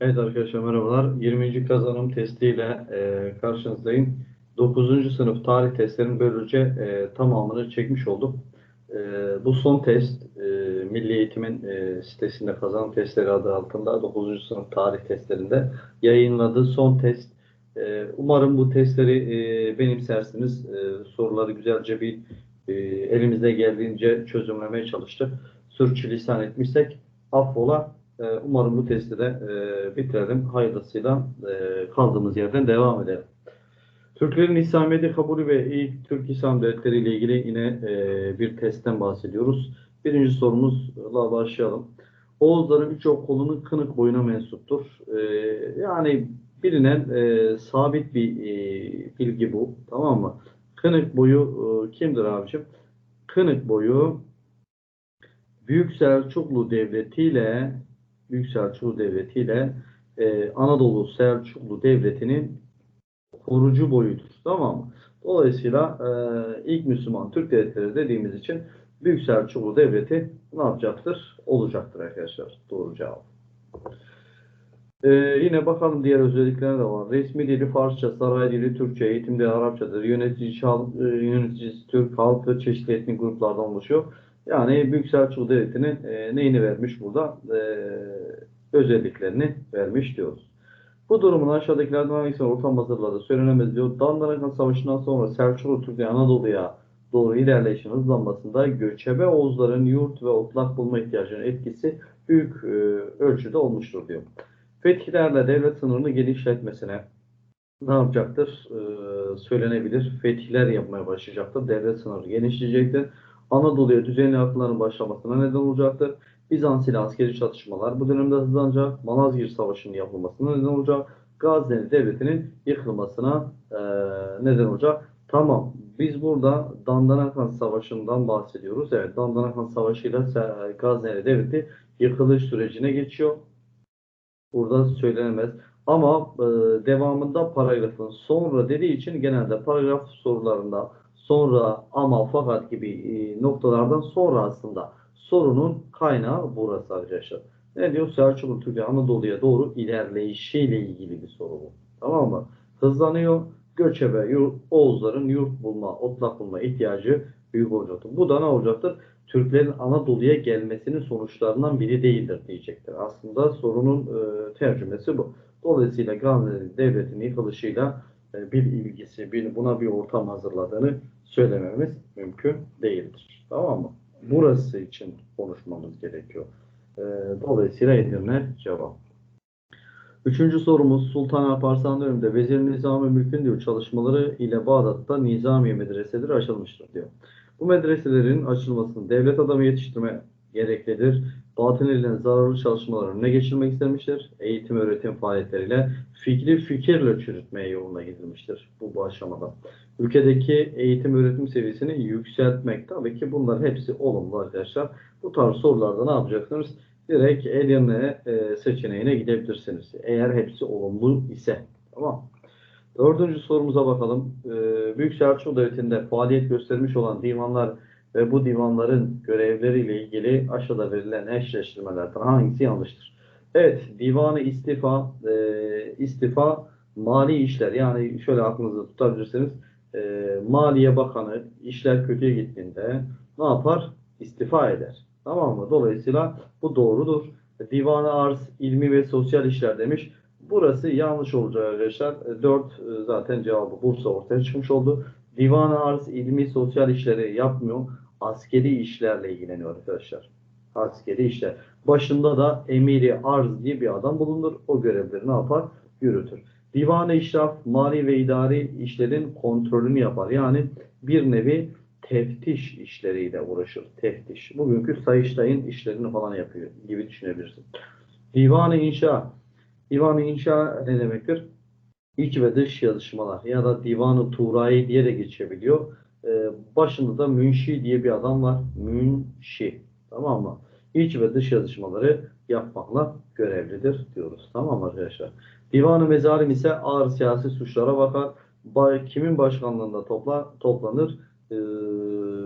Evet arkadaşlar merhabalar. 20. kazanım testiyle e, karşınızdayım. 9. sınıf tarih testlerinin böylece e, tamamını çekmiş olduk. E, bu son test e, Milli Eğitim'in e, sitesinde kazanım testleri adı altında 9. sınıf tarih testlerinde yayınladığı son test. E, umarım bu testleri e, benimsersiniz. E, soruları güzelce bir e, elimizde geldiğince çözümlemeye çalıştık. Sürçülisan etmişsek affola. E, umarım bu testi de e, bitirelim. Hayırlısıyla e, kaldığımız yerden devam edelim. Türklerin İslamiyet'i kabulü ve ilk Türk İslam devletleri ile ilgili yine e, bir testten bahsediyoruz. Birinci sorumuzla başlayalım. Oğuzların birçok kolunun kınık boyuna mensuptur. Yani bilinen sabit bir bilgi bu. Tamam mı? Kınık boyu kimdir abicim? Kınık boyu Büyük Selçuklu Devleti ile Büyük Selçuklu Devleti ile e, Anadolu Selçuklu Devleti'nin korucu boyudur. Tamam mı? Dolayısıyla e, ilk Müslüman Türk devletleri dediğimiz için Büyük Selçuklu Devleti ne yapacaktır? Olacaktır arkadaşlar. Doğru cevap. Ee, yine bakalım diğer özelliklerine de var. Resmi dili Farsça, saray dili Türkçe, eğitim dili Arapçadır. Yönetici, e, yöneticisi Türk, halkı çeşitli etnik gruplardan oluşuyor. Yani Büyük Selçuklu Devleti'nin e, neyini vermiş burada? E, özelliklerini vermiş diyoruz. Bu durumun aşağıdakilerden hangisine ortam hazırladı söylenemez diyor. Dandanakan Savaşı'ndan sonra Selçuklu Türkleri Anadolu'ya doğru ilerleyişin hızlanmasında göçebe Oğuzların yurt ve otlak bulma ihtiyacının etkisi büyük e, ölçüde olmuştur diyor. Fetihlerle devlet sınırını genişletmesine ne yapacaktır? Ee, söylenebilir. Fetihler yapmaya başlayacaktır. Devlet sınırı genişleyecektir. Anadolu'ya düzenli akımların başlamasına neden olacaktır. Bizans ile askeri çatışmalar bu dönemde hızlanacak. Malazgirt Savaşı'nın yapılmasına neden olacak. Gazneli Devleti'nin yıkılmasına e, neden olacak. Tamam. Biz burada Dandanakan Savaşı'ndan bahsediyoruz. Evet, Dandanakan Savaşı ile Gazneli Devleti yıkılış sürecine geçiyor. Burada söylenemez. Ama e, devamında paragrafın sonra dediği için genelde paragraf sorularında sonra ama fakat gibi e, noktalardan sonra aslında sorunun kaynağı burası arkadaşlar. Ne diyor? Selçuklu Türkiye Anadolu'ya doğru ilerleyişiyle ilgili bir soru bu. Tamam mı? Hızlanıyor. Göçebe yurt, Oğuzların yurt bulma, otlak bulma ihtiyacı büyük olacaktır. Bu da ne olacaktır? Türklerin Anadolu'ya gelmesinin sonuçlarından biri değildir diyecektir. Aslında sorunun e, tercümesi bu. Dolayısıyla Gazneli Devleti'nin yıkılışıyla e, bir ilgisi, bir, buna bir ortam hazırladığını söylememiz mümkün değildir. Tamam mı? Burası için konuşmamız gerekiyor. E, dolayısıyla Edirne cevap. Üçüncü sorumuz Sultan Alparslan döneminde Vezir Nizami Mülk'ün diyor çalışmaları ile Bağdat'ta Nizamiye medreseleri açılmıştır diyor. Bu medreselerin açılmasını devlet adamı yetiştirme gereklidir. Batın elinden zararlı çalışmaların önüne geçirmek istemiştir. Eğitim öğretim faaliyetleriyle fikri fikirle çürütmeye yoluna gidilmiştir bu, bu aşamada. Ülkedeki eğitim öğretim seviyesini yükseltmek tabii ki bunların hepsi olumlu arkadaşlar. Bu tarz sorularda ne yapacaksınız? Direkt Edirne e, seçeneğine gidebilirsiniz. Eğer hepsi olumlu ise. Tamam Dördüncü sorumuza bakalım. Ee, Büyük Selçuklu Devleti'nde faaliyet göstermiş olan divanlar ve bu divanların görevleriyle ilgili aşağıda verilen eşleştirmelerden hangisi yanlıştır? Evet, divanı istifa, e, istifa mali işler yani şöyle aklınızda tutabilirsiniz. E, Maliye Bakanı işler kötüye gittiğinde ne yapar? İstifa eder. Tamam mı? Dolayısıyla bu doğrudur. Divanı arz, ilmi ve sosyal işler demiş. Burası yanlış olacak arkadaşlar. 4 e, zaten cevabı Bursa ortaya çıkmış oldu. Divan arz ilmi sosyal işleri yapmıyor. Askeri işlerle ilgileniyor arkadaşlar. Askeri işler. Başında da emiri arz diye bir adam bulunur. O görevleri ne yapar? Yürütür. Divan-ı işraf mali ve idari işlerin kontrolünü yapar. Yani bir nevi teftiş işleriyle uğraşır. Teftiş. Bugünkü Sayıştay'ın işlerini falan yapıyor gibi düşünebilirsin. Divan-ı inşa Divan-ı inşa ne demektir? İç ve dış yazışmalar ya da Divan-ı Turai diye de geçebiliyor. Ee, başında da Münşi diye bir adam var. Münşi. Tamam mı? İç ve dış yazışmaları yapmakla görevlidir diyoruz. Tamam mı arkadaşlar? Divan-ı Mezalim ise ağır siyasi suçlara bakar. Kimin başkanlığında topla, toplanır? Ee,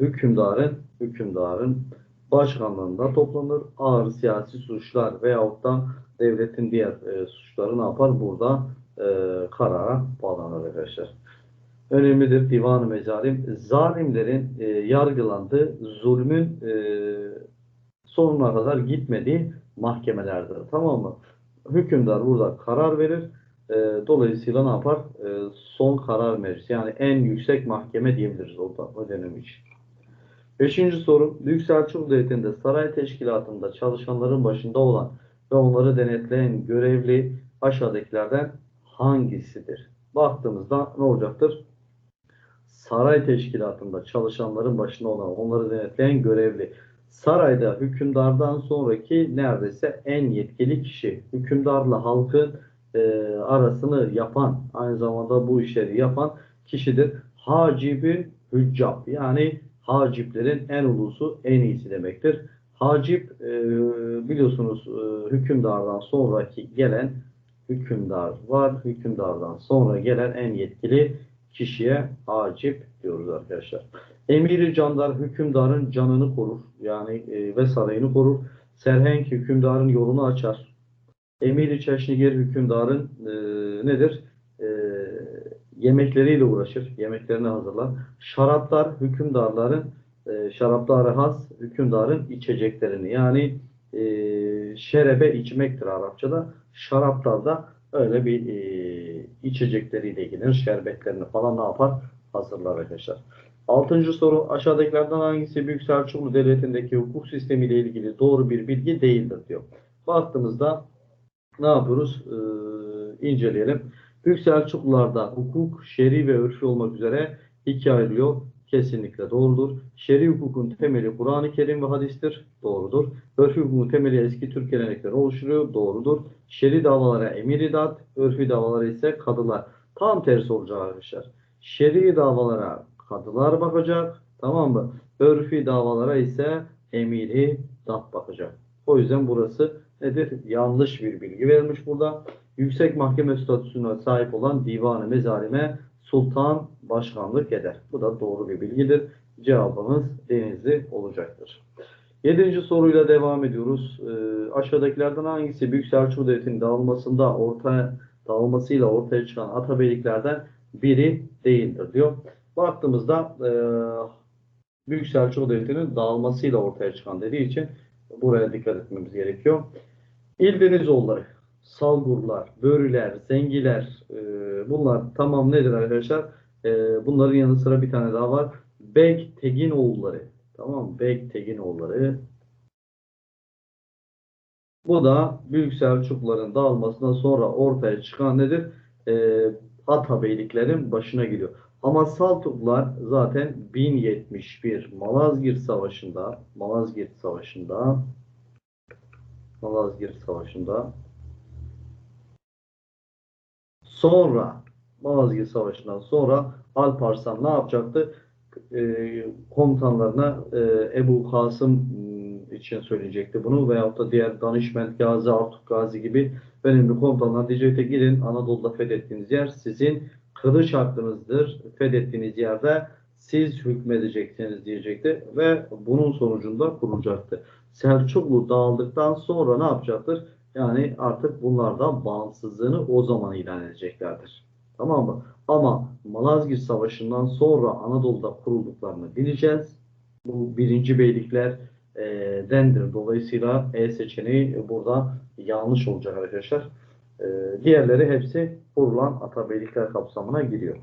hükümdarın hükümdarın başkanlığında toplanır. Ağır siyasi suçlar veyahut da devletin diğer e, suçları ne yapar? Burada e, karara bağlanır arkadaşlar. Önemlidir divan-ı mezalim. Zalimlerin e, yargılandığı zulmün e, sonuna kadar gitmediği mahkemelerdir. Tamam mı? Hükümdar burada karar verir. E, dolayısıyla ne yapar? E, son karar meclisi. Yani en yüksek mahkeme diyebiliriz o, o dönem için. Beşinci soru. Büyük Selçuklu Devleti'nde saray teşkilatında çalışanların başında olan ve onları denetleyen görevli aşağıdakilerden hangisidir? Baktığımızda ne olacaktır? Saray teşkilatında çalışanların başında olan, onları denetleyen görevli. Sarayda hükümdardan sonraki neredeyse en yetkili kişi. Hükümdarla halkın e, arasını yapan, aynı zamanda bu işleri yapan kişidir. Hacibi hüccab yani haciplerin en ulusu, en iyisi demektir. Hacip e, biliyorsunuz e, hükümdardan sonraki gelen hükümdar var. Hükümdardan sonra gelen en yetkili kişiye hacip diyoruz arkadaşlar. Emiri candar hükümdarın canını korur. Yani e, ve sarayını korur. Serhenk hükümdarın yolunu açar. Emiri çeşniger hükümdarın e, nedir? E, yemekleriyle uğraşır. Yemeklerini hazırlar. Şaraplar hükümdarların e, şarapları has hükümdarın içeceklerini yani e, şerebe içmektir Arapçada. Şaraplar da öyle bir e, içecekleriyle ilgilenir. Şerbetlerini falan ne yapar? Hazırlar arkadaşlar. Altıncı soru aşağıdakilerden hangisi Büyük Selçuklu Devleti'ndeki hukuk sistemiyle ilgili doğru bir bilgi değildir diyor. Baktığımızda ne yapıyoruz? Ee, inceleyelim. Büyük Selçuklularda hukuk, şer'i ve örfi olmak üzere ikiye ayrılıyor. Kesinlikle doğrudur. Şer'i hukukun temeli Kur'an-ı Kerim ve hadistir. Doğrudur. Örfi hukukun temeli eski Türk gelenekleri oluşturuyor. Doğrudur. Şer'i davalara emir idat, örfi davalara ise kadılar. Tam tersi olacak arkadaşlar. Şer'i davalara kadılar bakacak. Tamam mı? Örfi davalara ise emiri dat bakacak. O yüzden burası nedir? Yanlış bir bilgi vermiş burada. Yüksek mahkeme statüsüne sahip olan divanı mezalime sultan başkanlık eder. Bu da doğru bir bilgidir. Cevabımız denizli olacaktır. Yedinci soruyla devam ediyoruz. Ee, aşağıdakilerden hangisi Büyük Selçuklu Devleti'nin dağılmasında ortaya dağılmasıyla ortaya çıkan atabeyliklerden biri değildir diyor. Baktığımızda e, Büyük Selçuklu Devleti'nin dağılmasıyla ortaya çıkan dediği için buraya dikkat etmemiz gerekiyor. İldenizoğulları, Salgurlar, Börüler, Zengiler e, bunlar tamam nedir arkadaşlar? E, bunların yanı sıra bir tane daha var. Bek Teginoğulları. Tamam Bek Teginoğulları. Bu da Büyük Selçukluların dağılmasından sonra ortaya çıkan nedir? E, Atabeyliklerin başına geliyor. Ama Saltuklar zaten 1071 Malazgirt Savaşı'nda Malazgirt Savaşı'nda Malazgirt Savaşı'nda sonra Malazgirt Savaşı'ndan sonra Alparslan ne yapacaktı? E, komutanlarına e, Ebu Kasım m, için söyleyecekti bunu veyahut da diğer Danişment Gazi, Artuk Gazi gibi önemli komutanlar diyecekti gidin Anadolu'da fethettiğiniz yer sizin kılıç hakkınızdır. Fethettiğiniz yerde siz hükmedeceksiniz diyecekti ve bunun sonucunda kurulacaktı. Selçuklu dağıldıktan sonra ne yapacaktır? Yani artık bunlar da bağımsızlığını o zaman ilan edeceklerdir. Tamam mı? Ama Malazgirt Savaşı'ndan sonra Anadolu'da kurulduklarını bileceğiz. Bu birinci beylikler e, dendir. Dolayısıyla E seçeneği burada yanlış olacak arkadaşlar. E, diğerleri hepsi kurulan atabeylikler kapsamına giriyor.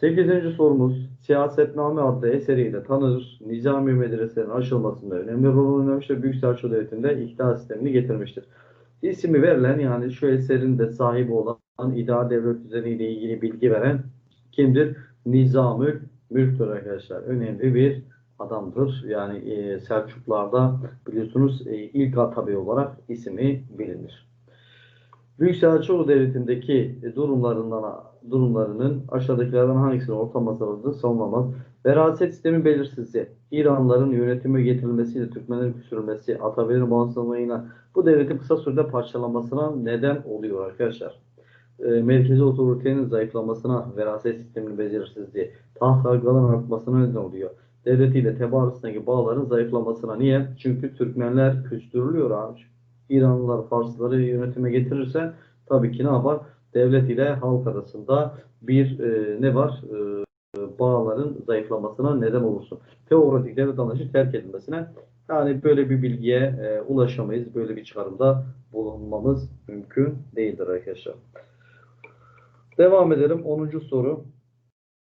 Sekizinci sorumuz Siyasetname adlı eseriyle tanınır. Nizami medreselerin açılmasında önemli rol oynamıştır. Büyük Selçuklu Devleti'nde iktidar sistemini getirmiştir. İsmi verilen yani şu eserin de sahibi olan idare devlet düzeniyle ilgili bilgi veren kimdir? Nizamül Mülk'tür arkadaşlar. Önemli bir adamdır. Yani e, Selçuklularda biliyorsunuz e, ilk atabey olarak ismi bilinir. Büyük Selçuklu Devleti'ndeki durumlarından durumlarının aşağıdakilerden hangisinin ortalaması savunamaz? Veraset sistemi belirsizliği, İranlıların yönetime getirilmesiyle Türkmenlerin küsürülmesi, Atabey'in bağımsızlığıyla bu devletin kısa sürede parçalanmasına neden oluyor arkadaşlar. E, merkezi otoritenin zayıflamasına, veraset sisteminin belirsizliği, taht kavgaların artmasına neden oluyor. devletiyle Teba arasındaki bağların zayıflamasına. Niye? Çünkü Türkmenler küstürülüyor abi. İranlılar Farsları yönetime getirirse tabii ki ne yapar? Devlet ile halk arasında bir e, ne var? E, bağların zayıflamasına neden olursun. Teokratik devlet anlayışı terk edilmesine yani böyle bir bilgiye e, ulaşamayız. Böyle bir çıkarımda bulunmamız mümkün değildir arkadaşlar. Devam edelim. 10. soru.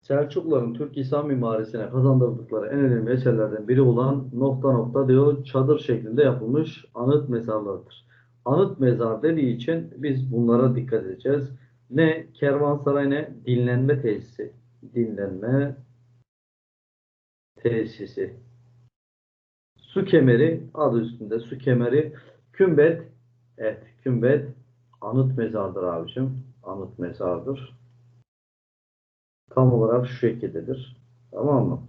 Selçukluların Türk İslam mimarisine kazandırdıkları en önemli eserlerden biri olan nokta nokta diyor çadır şeklinde yapılmış anıt mezarlarıdır. Anıt mezar dediği için biz bunlara dikkat edeceğiz. Ne kervansaray ne dinlenme tesisi. Dinlenme tesisi. Su kemeri adı üstünde su kemeri. Kümbet evet kümbet anıt mezardır abicim. Anıt mezardır. Tam olarak şu şekildedir. Tamam mı?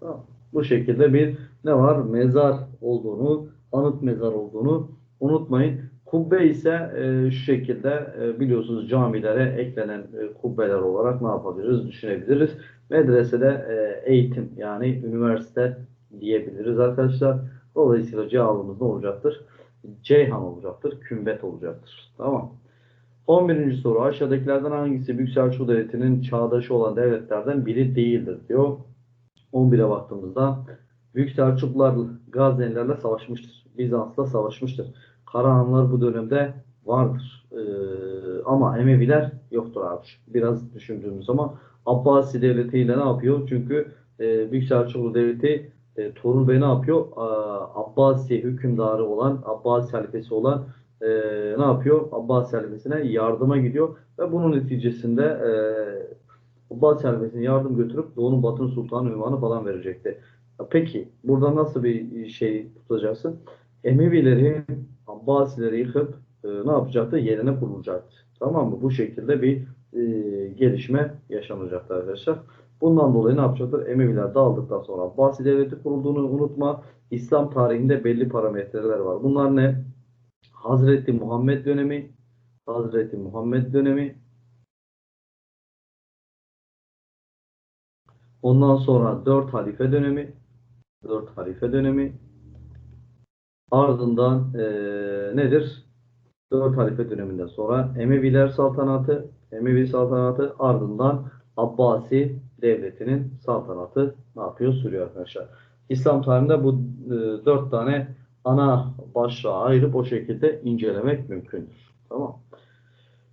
Tamam. Bu şekilde bir ne var? Mezar olduğunu, anıt mezar olduğunu unutmayın. Kubbe ise e, şu şekilde e, biliyorsunuz camilere eklenen e, kubbeler olarak ne yapabiliriz? Düşünebiliriz. Medresede e, eğitim yani üniversite diyebiliriz arkadaşlar. Dolayısıyla cevabımız ne olacaktır? Ceyhan olacaktır. Kümbet olacaktır. Tamam. 11. soru. Aşağıdakilerden hangisi Büyük Selçuklu Devleti'nin çağdaşı olan devletlerden biri değildir diyor. 11'e baktığımızda Büyük Selçuklular Gaznelilerle savaşmıştır. Bizans'la savaşmıştır. Karahanlar bu dönemde vardır. Ee, ama Emeviler yoktur abi. Biraz düşündüğümüz zaman Abbasi Devleti ile ne yapıyor? Çünkü e, Büyük Selçuklu Devleti e, Torun Bey ne yapıyor? Aa, Abbasi hükümdarı olan, Abbasi halifesi olan e, ne yapıyor? Abbasi halifesine yardıma gidiyor ve bunun neticesinde e, Abbasi halifesine yardım götürüp Doğu'nun Batın Sultanı ünvanı falan verecekti. Peki burada nasıl bir şey tutacaksın? Emevileri, Abbasileri yıkıp e, ne yapacaktı? Yerine kurulacaktı. Tamam mı? Bu şekilde bir e, gelişme yaşanacaktı arkadaşlar. Bundan dolayı ne yapacaktır? Emeviler dağıldıktan sonra Abbasi Devleti kurulduğunu unutma. İslam tarihinde belli parametreler var. Bunlar ne? Hazreti Muhammed dönemi, Hazreti Muhammed dönemi, ondan sonra dört halife dönemi, dört halife dönemi, ardından eee, nedir? Dört halife döneminden sonra Emeviler saltanatı, Emevi saltanatı ardından Abbasi devletinin saltanatı ne yapıyor? Sürüyor arkadaşlar. İslam tarihinde bu e, dört tane ana başlığa ayırıp o şekilde incelemek mümkündür. Tamam.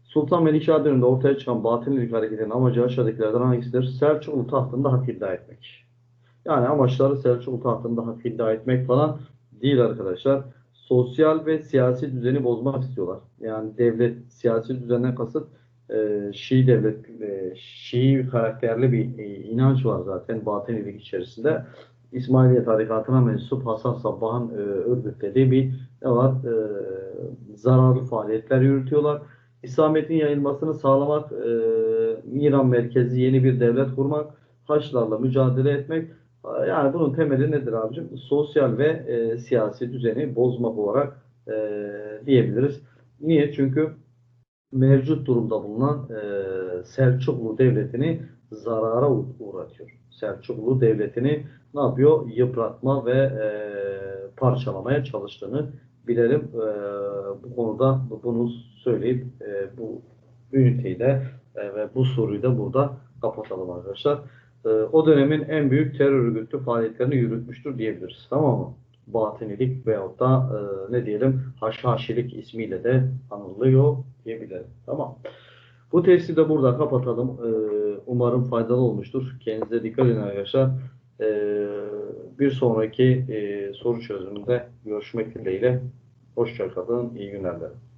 Sultan Melikşah döneminde ortaya çıkan batınilik hareketinin amacı aşağıdakilerden hangisidir? Selçuklu tahtında hak iddia etmek. Yani amaçları Selçuklu tahtında hak iddia etmek falan değil arkadaşlar. Sosyal ve siyasi düzeni bozmak istiyorlar. Yani devlet, siyasi düzenden kasıt e, Şii devlet, e, Şii karakterli bir e, inanç var zaten batınilik içerisinde. İsmailiye tarikatına mensup Hasan Sabbah'ın e, örgütlediği bir ne var? E, zararlı faaliyetler yürütüyorlar. İslamiyet'in yayılmasını sağlamak, e, İran merkezi yeni bir devlet kurmak, Haçlarla mücadele etmek. Yani bunun temeli nedir abicim? Sosyal ve e, siyasi düzeni bozmak olarak e, diyebiliriz. Niye? Çünkü mevcut durumda bulunan e, Selçuklu Devleti'ni zarara uğratıyor. Selçuklu Devleti'ni ne yapıyor? Yıpratma ve e, parçalamaya çalıştığını bilelim. E, bu konuda bunu söyleyip e, bu üniteyi de e, ve bu soruyu da burada kapatalım arkadaşlar. E, o dönemin en büyük terör örgütü faaliyetlerini yürütmüştür diyebiliriz. Tamam mı? Batınilik veyahut da e, ne diyelim Haşhaşilik ismiyle de anılıyor diyebilirim. Tamam. Bu testi de burada kapatalım. E, umarım faydalı olmuştur. Kendinize dikkat edin arkadaşlar. E, bir sonraki e, soru çözümünde görüşmek dileğiyle. Hoşçakalın. İyi günler dilerim.